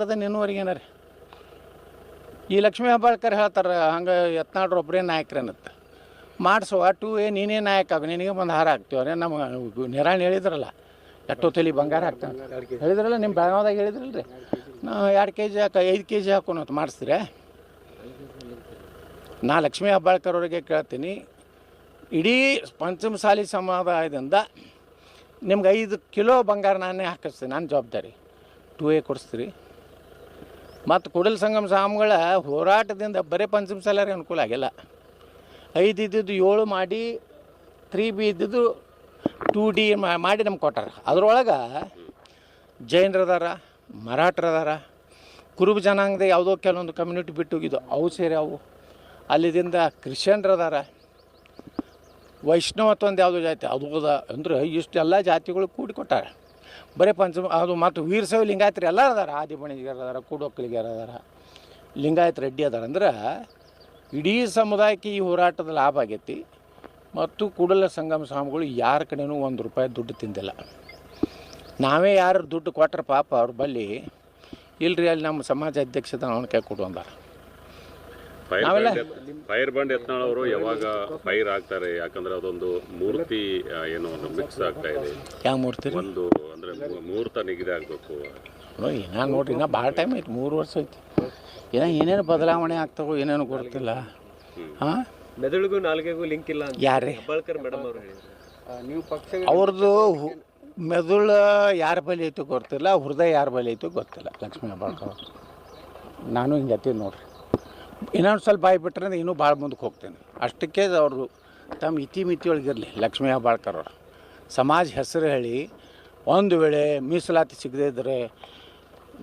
ಹೋರಾಟದ ಇನ್ನೂವರೆಗೆ ಏನಾರ? ಈ ಲಕ್ಷ್ಮೀ ಹೆಬ್ಬಾಳ್ಕರ್ ಹೇಳ್ತಾರೆ, ಹಂಗೆ ಯತ್ನಾಡ್ರು ಒಬ್ಬರೇ ನಾಯಕರೇನತ್ತೆ ಮಾಡಿಸುವ ಟೂ ಏ ನೀನೇ ನಾಯಕ ಆಗ, ನಿನಗೆ ಒಂದು ಹಾರ ಹಾಕ್ತೀವ್ರೆ ನಮ್ಗೆ ನಿರಾಣಿ ಹೇಳಿದ್ರಲ್ಲ ಎಟ್ಟೋ ತಲೆ ಬಂಗಾರ ಹಾಕ್ತಾನೆ ಹೇಳಿದ್ರಲ್ಲ ನಿಮ್ಮ ಬೆಳಗಾವ್ದಾಗ ಹೇಳಿದ್ರಲ್ಲ ರೀ ನಾ ಎರಡು ಕೆ ಜಿ ಹಾಕ, ಐದು ಕೆ ಜಿ ಹಾಕೋಣ ಮಾಡಿಸ್ತೀರ ನಾ ಲಕ್ಷ್ಮೀ ಹೆಬ್ಬಾಳ್ಕರ್ ಅವ್ರಿಗೆ ಕೇಳ್ತೀನಿ, ಇಡೀ ಪಂಚಮಸಾಲಿ ಸಮುದಾಯದಿಂದ ನಿಮ್ಗೆ ಐದು ಕಿಲೋ ಬಂಗಾರ ನಾನೇ ಹಾಕಿಸ್ತೀನಿ, ನಾನು ಜವಾಬ್ದಾರಿ. ಟೂ ಎ ಕೊಡಿಸ್ತೀರಿ. ಮತ್ತು ಕುಡಲ್ ಸಂಗಮ ಸ್ವಾಮಿಗಳ ಹೋರಾಟದಿಂದ ಬರೀ ಪಂಚಮಸಾಲಿಯರಿಗೆ ಅನುಕೂಲ ಆಗಿಲ್ಲ. ಐದು ಇದ್ದಿದ್ದು ಏಳು ಮಾಡಿ, ತ್ರೀ ಬಿ ಇದ್ದಿದ್ದು ಟೂ ಡಿ ಮಾಡಿ ನಮ್ಗೆ ಕೊಟ್ಟಾರ. ಅದರೊಳಗೆ ಜೈನರದಾರ ಮರಾಠರದಾರ ಕುರುಬ ಜನಾಂಗದ ಯಾವುದೋ ಕೆಲವೊಂದು ಕಮ್ಯುನಿಟಿ ಬಿಟ್ಟು ಹೋಗಿದ್ದು, ಅವು ಸೇರಿ ಅವು. ಅಲ್ಲಿದಿಂದ ಕ್ರಿಶ್ಚಿಯನ್ರದಾರ ವೈಷ್ಣವತ್ವ ಒಂದು ಯಾವುದೋ ಜಾತಿ, ಅದು ಅದ. ಅಂದ್ರೆ ಇಷ್ಟೆಲ್ಲ ಜಾತಿಗಳು ಕೂಡಿ ಕೊಟ್ಟಾರ. ಬರೀ ಪಂಚಮ ಅದು ಮತ್ತು ವೀರಸವಿ ಲಿಂಗಾಯತ್ರಿ ಎಲ್ಲ ಅದಾರ ಆದಿ ಬಣಿಗರು ಅದಾರ ಕೂಡೊಕ್ಕಲಿಗರು ಅದಾರ? ಲಿಂಗಾಯತ್ ರೆಡ್ಡಿ ಅದಾರ ಅಂದ್ರೆ ಇಡೀ ಸಮುದಾಯಕ್ಕೆ ಈ ಹೋರಾಟದ ಲಾಭ ಆಗೈತಿ ಮತ್ತು ಕೂಡಲ ಸಂಗಮ ಸ್ವಾಮಿಗಳು ಯಾರ ಕಡೆನೂ ಒಂದು ರೂಪಾಯಿ ದುಡ್ಡು ತಿಂದಿಲ್ಲ. ನಾವೇ ಯಾರು ದುಡ್ಡು ಕೊಟ್ರೆ ಪಾಪ ಅವ್ರ ಬಲ್ಲಿ ಇಲ್ರಿ ಅಲ್ಲಿ ನಮ್ಮ ಸಮಾಜ ಅಧ್ಯಕ್ಷದ ಅವನ ಕೈ ಕೊಡು ಅಂದಾರ firebrand firebrand Yatnal ಅವರು ಯಾವಾಗ ಫೈರ್ ಆಗ್ತಾರೆ ಯಾಕಂದ್ರೆ ಅದೊಂದು ಮೂರ್ತಿ ಏನೋ ಮಿಕ್ಸ್ ಆಗ್ತಾ ಇದೆ. ಯಾವ ಮೂರ್ತಿ ಒಂದು ಅಂದ್ರೆ ಮುಹೂರ್ತ ನಿಗದಿ ಆಗ್ಬೇಕು. ಏನೋ ನೋಡ್ರಿ ಇನ್ನೂ ಭಾಳ ಟೈಮ್ ಐತಿ ಮೂರು ವರ್ಷ ಐತಿ ಏನೋ ಏನೇನು ಬದಲಾವಣೆ ಆಗ್ತಾವೋ ಏನೇನು ಗೊತ್ತಿಲ್ಲ. ಹಾಂ? ಮೆದುಳಿಗೂ ನಾಲ್ಗೆಗೂ ಲಿಂಕ್ ಇಲ್ಲ ಯಾರೇ ಹೆಬ್ಬಾಳ್ಕರ್ ಮೇಡಮ್ ಅವರು ಹೇಳಿದ್ರು. ನೀವು ಪಕ್ಷ ಅವ್ರದ್ದು ಹು- ಮೆದುಳು ಯಾರ ಬಳಿ ಐತೋ ಗೊತ್ತಿಲ್ಲ ಹೃದಯ ಯಾರ ಬಳಿ ಐತೋ ಗೊತ್ತಿಲ್ಲ ಲಕ್ಷ್ಮೀ ಹೆಬ್ಬಾಳ್ಕರ್ ಅವ್ರು. ನಾನು ಹಿಂಗೆ ಹತ್ತೀನಿ ನೋಡ್ರಿ. ಇನ್ನೊಂದು ಸ್ವಲ್ಪ ಬಾಯಿ ಬಿಟ್ರೆ ಅಂದ್ರೆ ಇನ್ನೂ ಭಾಳ ಮುಂದಕ್ಕೆ ಹೋಗ್ತೇನೆ. ಅಷ್ಟಕ್ಕೆ ಅವರು ತಮ್ಮ ಇತಿ ಮಿತಿಯೊಳಗಿರಲಿ ಲಕ್ಷ್ಮೀ ಹೆಬ್ಬಾಳ್ಕರ್ ಅವರು. ಸಮಾಜ ಹೆಸರು ಹೇಳಿ ಒಂದು ವೇಳೆ ಮೀಸಲಾತಿ ಸಿಗದೇ ಇದ್ದರೆ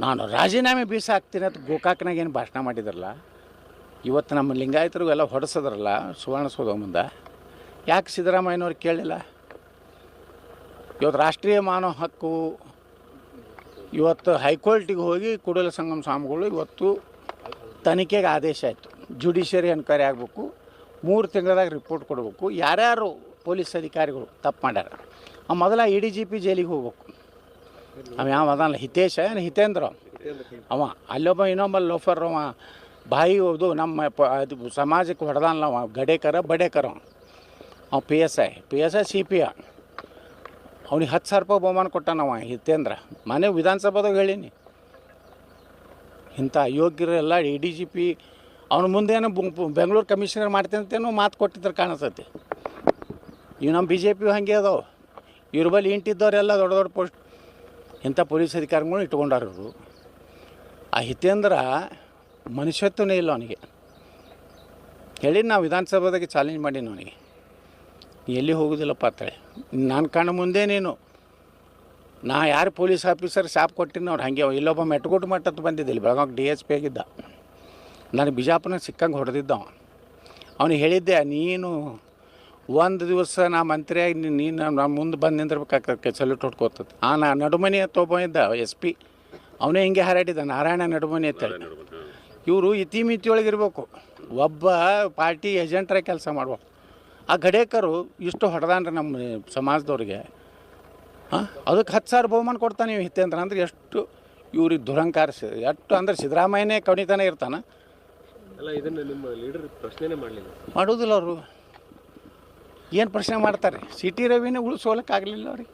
ನಾನು ರಾಜೀನಾಮೆ ಬೀಸಾಕ್ತೀನಿ ಅಂತ ಗೋಕಾಕ್ನಾಗ ಏನು ಭಾಷಣ ಮಾಡಿದ್ರಲ್ಲ, ಇವತ್ತು ನಮ್ಮ ಲಿಂಗಾಯತರಿಗೂ ಎಲ್ಲ ಹೊಡೆಸಿದ್ರಲ್ಲ ಸುವರ್ಣಸೌಧ ಮುಂದೆ, ಯಾಕೆ ಸಿದ್ದರಾಮಯ್ಯನವ್ರು ಕೇಳಲಿಲ್ಲ? ಇವತ್ತು ರಾಷ್ಟ್ರೀಯ ಮಾನವ ಹಕ್ಕು, ಇವತ್ತು ಹೈಕೋರ್ಟಿಗೆ ಹೋಗಿ ಕೂಡಲ ಸಂಗಮ ಸ್ವಾಮಿಗಳು ಇವತ್ತು ತನಿಖೆಗೆ ಆದೇಶ ಆಯಿತು. ಜುಡಿಷಿಯರಿ ಎನ್ಕ್ವೈರಿ ಆಗಬೇಕು, ಮೂರು ತಿಂಗಳದಾಗ ರಿಪೋರ್ಟ್ ಕೊಡಬೇಕು. ಯಾರ್ಯಾರು ಪೊಲೀಸ್ ಅಧಿಕಾರಿಗಳು ತಪ್ಪು ಮಾಡ್ಯಾರ. ಆ ಮೊದಲ ಇ ಡಿ ಜಿ ಪಿ ಜೈಲಿಗೆ ಹೋಗ್ಬೇಕು. ಅವ ಯಾವ ಅದಲ್ಲ, ಹಿತೇಶ ಏನು ಹಿತೇಂದ್ರ? ಅವ, ಅಲ್ಲೊಬ್ಬ ಇನ್ನೊಬ್ಬ ಲೋಫರ್, ಅವ ಬಾಯಿ ಹೋದು ನಮ್ಮ ಪ, ಅದು ಸಮಾಜಕ್ಕೆ ಹೊಡೆದಾನಲ್ಲ ಅವ, ಗಡೇಕರ, ಬಡೇಕರ ಅವ. P S I P S I C P ಅವ್ನಿಗೆ ಹತ್ತು ಸಾವಿರ ರೂಪಾಯಿ ಬಹುಮಾನ ಕೊಟ್ಟಾನವ ಹಿತೇಂದ್ರ. ಮನೆ ವಿಧಾನಸಭಾದಾಗ ಹೇಳೀನಿ. ಇಂಥ ಅಯೋಗ್ಯರೆಲ್ಲ ಇ ಡಿ ಜಿ ಪಿ ಅವ್ನ ಮುಂದೇನೋ ಬೆಂಗಳೂರು ಕಮಿಷನರ್ ಮಾಡ್ತೀನಿ ಮಾತು ಕೊಟ್ಟಿದ್ರೆ ಕಾಣಿಸ್ತೈತಿ. ಇವು ನಮ್ಮ ಬಿ ಜೆ ಪಿ ಹಂಗೆ ಅದಾವೆ. ಇವ್ರ ಬಳಿ ಇಂಟಿದ್ದವರೆಲ್ಲ ದೊಡ್ಡ ದೊಡ್ಡ ಪೋಸ್ಟ್ ಇಂಥ ಪೊಲೀಸ್ ಅಧಿಕಾರಿಗಳು ಇಟ್ಕೊಂಡಾರ ಇವರು. ಆ ಹಿತೇಂದ್ರ ಮನುಷ್ಯತ್ವನೇ ಇಲ್ಲ ಅವನಿಗೆ. ಹೇಳಿ ನಾವು ವಿಧಾನಸಭಾದಾಗೆ ಚಾಲೆಂಜ್ ಮಾಡೀನಿ ಅವನಿಗೆ. ಎಲ್ಲಿ ಹೋಗೋದಿಲ್ಲಪ್ಪ ಅಂತೇಳಿ. ನನ್ನ ಕಣ್ಣ ಮುಂದೆ ನೀನು. ನಾ ಯಾರು ಪೊಲೀಸ್ ಆಫೀಸರ್ ಶಾಪ್ ಕೊಟ್ಟಿನ ಅವ್ರು ಹಾಗೆ ಇಲ್ಲೊಬ್ಬ ಮೆಟ್ಗುಟ್ಟು ಮಟ್ಟತ್ತು ಬಂದಿದ್ದಿಲ್ಲ ಬೆಳಗಾವಿ ಡಿ ಎಸ್ ಪಿ ಆಗಿದ್ದ. ನಾನು ಬಿಜಾಪುರ ಸಿಕ್ಕಂಗೆ ಹೊಡೆದಿದ್ದ ಅವನು ಹೇಳಿದ್ದೆ, ನೀನು ಒಂದು ದಿವಸ ನಾ ಮಂತ್ರಿಯಾಗಿ ನೀನು ನೀನು ನಮ್ಮ ಮುಂದೆ ಬಂದು ನಿಂದಿರ್ಬೇಕಾಗ್ತದೆ ಸಲ್ಯೂಟ್ ಹೊಡ್ಕೋತದೆ. ಆ ನಾ ನಡುಮನಿ ಅಂತ ಇದ್ದ ಎಸ್ ಪಿ. ಅವನೇ ಹಿಂಗೆ ಹಾರಾಡಿದ್ದ ನಾರಾಯಣ ನಡುಮನಿ ಅಂತೇಳಿ ಇವರು ಇತಿಮಿತಿಯೊಳಗೆ ಇರಬೇಕು ಒಬ್ಬ ಪಾರ್ಟಿ ಏಜೆಂಟ್ರ ಕೆಲಸ ಮಾಡ್ಬೇಕು ಆ ಗಡೇಕರು ಇಷ್ಟು ಹೊಡೆದಾನ್ರಿ ನಮ್ಮ ಸಮಾಜದವ್ರಿಗೆ. ಹಾಂ ಅದಕ್ಕೆ ಹತ್ತು ಸಾವಿರ ಬಹುಮಾನ ಕೊಡ್ತಾನೆ ನೀವು ಹಿತೇಂದ್ರ. ಅಂದ್ರೆ ಎಷ್ಟು ಇವ್ರಿಗೆ ದುರಂಕಾರ ಎಷ್ಟು ಅಂದ್ರೆ ಸಿದ್ದರಾಮಯ್ಯನೇ ಕಣಿತಾನೆ ಇರ್ತಾನೆ. ಅಲ್ಲ ಇದನ್ನು ನಿಮ್ಮ ಲೀಡರ್ ಪ್ರಶ್ನೆನೇ ಮಾಡಲಿಲ್ಲ. ಮಾಡೋದಿಲ್ಲ ಅವರು. ಏನು ಪ್ರಶ್ನೆ ಮಾಡ್ತಾರೆ? ಸಿ ಟಿ ರವಿನೇ ಉಳಿಸೋಲಕ್ಕಾಗಲಿಲ್ಲ ಅವ್ರಿಗೆ.